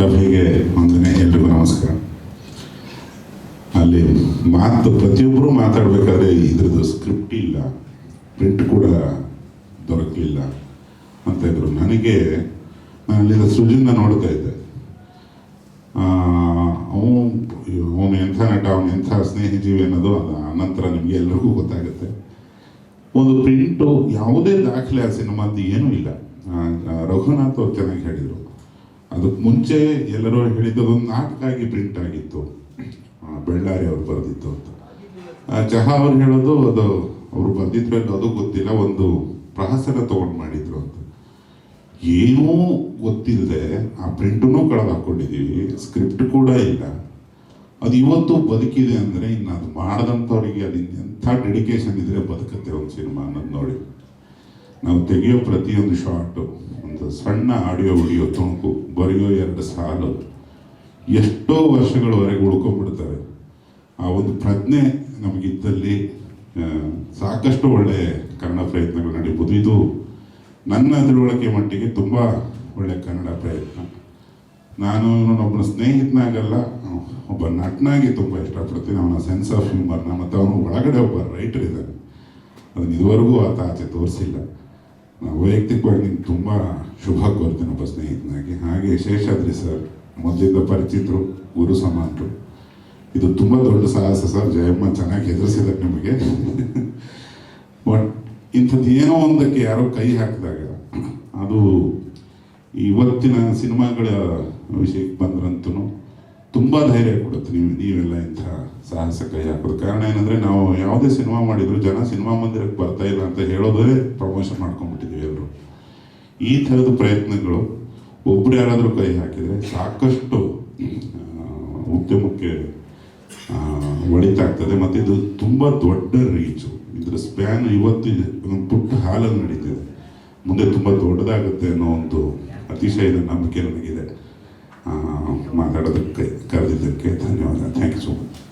ಸಭೆಗೆ ಒಂದನೇ ಎಲ್ರಿಗೂ ನಮಸ್ಕಾರ. ಅಲ್ಲಿ ಮಾತು ಪ್ರತಿಯೊಬ್ಬರು ಮಾತಾಡಬೇಕಾದ್ರೆ ಇದ್ರದ್ದು ಸ್ಕ್ರಿಪ್ಟ್ ಇಲ್ಲ ಪ್ರಿಂಟ್ ಕೂಡ ದೊರಕಲಿಲ್ಲ. ಅಂತ ಇದ್ರು, ನನಗೆ ನಾನು ಅಲ್ಲಿಂದ ಸೃಜನ್ನ ನೋಡ್ತಾ ಇದ್ದೆ. ಅವನು ಎಂಥ ನಟ, ಅವನು ಎಂಥ ಸ್ನೇಹಜೀವಿ ಅನ್ನೋದು ಅದು ಅನಂತರ ನಿಮಗೆ ಎಲ್ರಿಗೂ ಗೊತ್ತಾಗುತ್ತೆ. ಒಂದು ಪ್ರಿಂಟು ಯಾವುದೇ ದಾಖಲೆ ಆ ಸಿನಿಮಾದ್ದು ಏನೂ ಇಲ್ಲ. ರಘುನಾಥ್ ಅವ್ರು ಚೆನ್ನಾಗಿ ಹೇಳಿದರು ಅದಕ್ಕೆ ಮುಂಚೆ ಎಲ್ಲರೂ ಹೇಳಿದ್ದು ನಾಟಕ ಆಗಿ ಪ್ರಿಂಟ್ ಆಗಿತ್ತು. ಬಳ್ಳಾರಿ ಅವ್ರು ಬರೆದಿತ್ತು ಅಂತ. ಚಹಾ ಅವ್ರು ಹೇಳೋದು ಅದು ಅವ್ರು ಬಂದಿದ್ರು ಅದು ಗೊತ್ತಿಲ್ಲ, ಒಂದು ಪ್ರಹಸನ ತಗೊಂಡು ಮಾಡಿದ್ರು ಅಂತ. ಏನೂ ಗೊತ್ತಿಲ್ಲದೆ ಆ ಪ್ರಿಂಟನ್ನು ಕಳೆದು ಹಾಕ್ಕೊಂಡಿದ್ದೀವಿ ಸ್ಕ್ರಿಪ್ಟ್ ಕೂಡ ಇಲ್ಲ. ಅದು ಇವತ್ತು ಬದುಕಿದೆ ಅಂದರೆ ಇನ್ನು ಅದು ಮಾಡಿದಂಥವ್ರಿಗೆ ಅದು ಎಂಥ ಡೆಡಿಕೇಶನ್ ಇದ್ರೆ ಬದುಕತ್ತೆ ಒಂದು ಸಿನಿಮಾ ಅನ್ನೋದು ನೋಡಿ. ನಾವು ತೆಗೆಯೋ ಪ್ರತಿಯೊಂದು ಶಾರ್ಟು ಒಂದು ಸಣ್ಣ ಆಡಿಯೋ ವಿಡಿಯೋ ತುಣುಕು ಬರೆಯೋ ಎರಡು ಸಾಲು ಎಷ್ಟೋ ವರ್ಷಗಳವರೆಗೆ ಉಳ್ಕೊಂಡ್ಬಿಡ್ತವೆ. ಆ ಒಂದು ಪ್ರಜ್ಞೆ ನಮಗಿದ್ದಲ್ಲಿ ಸಾಕಷ್ಟು ಒಳ್ಳೆ ಕನ್ನಡ ಪ್ರಯತ್ನಗಳು ನಡೀಬೋದು. ಇದು ನನ್ನ ತಿಳುವಳಿಕೆ ಮಟ್ಟಿಗೆ ತುಂಬ ಒಳ್ಳೆ ಕನ್ನಡ ಪ್ರಯತ್ನ. ನಾನು ಒಬ್ಬನ ಸ್ನೇಹಿತನಾಗಲ್ಲ, ಒಬ್ಬ ನಟನಾಗಿ ತುಂಬ ಇಷ್ಟಪಡ್ತೀನಿ. ಅವನ ಸೆನ್ಸ್ ಆಫ್ ಹ್ಯೂಮರ್ನ ಮತ್ತು ಅವನು ಒಳಗಡೆ ಒಬ್ಬ ರೈಟರ್ ಇದ್ದಾನೆ. ಅದನ್ನು ಇದುವರೆಗೂ ಆತ ಆಚೆ ತೋರಿಸಿಲ್ಲ. ವೈಯಕ್ತಿಕವಾಗಿ ನಿಮ್ಗೆ ತುಂಬ ಶುಭ ಕೋರ್ತೇನೆ ಒಬ್ಬ ಸ್ನೇಹಿತನಾಗಿ. ಹಾಗೆ ಶೇಷಾದ್ರಿ ಸರ್ ಮೊದಲಿಂದ ಪರಿಚಿತರು ಗುರು ಸಮಾನರು. ಇದು ತುಂಬ ದೊಡ್ಡ ಸಾಹಸ ಸರ್ ಜಯಮ್ಮ ಚೆನ್ನಾಗಿ ಹೆದರಿಸಿದಕ್ಕೆ ನಿಮಗೆ. ಬಟ್ ಇಂಥದ್ದು ಏನೋ ಒಂದಕ್ಕೆ ಯಾರೋ ಕೈ ಹಾಕಿದಾಗ, ಅದು ಇವತ್ತಿನ ಸಿನಿಮಾಗಳ ವಿಷಯಕ್ಕೆ ಬಂದ್ರಂತೂ ತುಂಬ ಧೈರ್ಯ ಕೊಡುತ್ತೆ ನೀವು, ನೀವೆಲ್ಲ ಇಂಥ ಸಾಹಸ ಕೈ ಹಾಕೋದು ಕಾರಣ ಏನಂದರೆ ನಾವು ಯಾವುದೇ ಸಿನಿಮಾ ಮಾಡಿದ್ರು ಜನ ಸಿನಿಮಾ ಮಂದಿರಕ್ಕೆ ಬರ್ತಾ ಇಲ್ಲ ಅಂತ ಹೇಳೋದೇ ಪ್ರಮೋಷನ್ ಮಾಡ್ಕೊಂಡ್ಬಿಟ್ಟಿದ್ದೀವಿ ಎಲ್ಲರೂ ಈ ಥರದ ಪ್ರಯತ್ನಗಳು ಒಬ್ರು ಯಾರಾದರೂ ಕೈ ಹಾಕಿದರೆ ಸಾಕಷ್ಟು ಉದ್ಯಮಕ್ಕೆ ಒಳಿತಾಗ್ತದೆ ಮತ್ತು ಇದು ತುಂಬ ದೊಡ್ಡ ರೀಚು. ಇದರ ಸ್ಪ್ಯಾನ್ ಇವತ್ತು ಒಂದು ಪುಟ್ಟ ಹಾಲಲ್ಲಿ ನಡೀತಿದೆ. ಮುಂದೆ ತುಂಬ ದೊಡ್ಡದಾಗುತ್ತೆ ಅನ್ನೋ ಒಂದು ಅತಿಶಯದ ನಂಬಿಕೆ ನನಗಿದೆ. ಮಾತಾಡೋದಕ್ಕೆ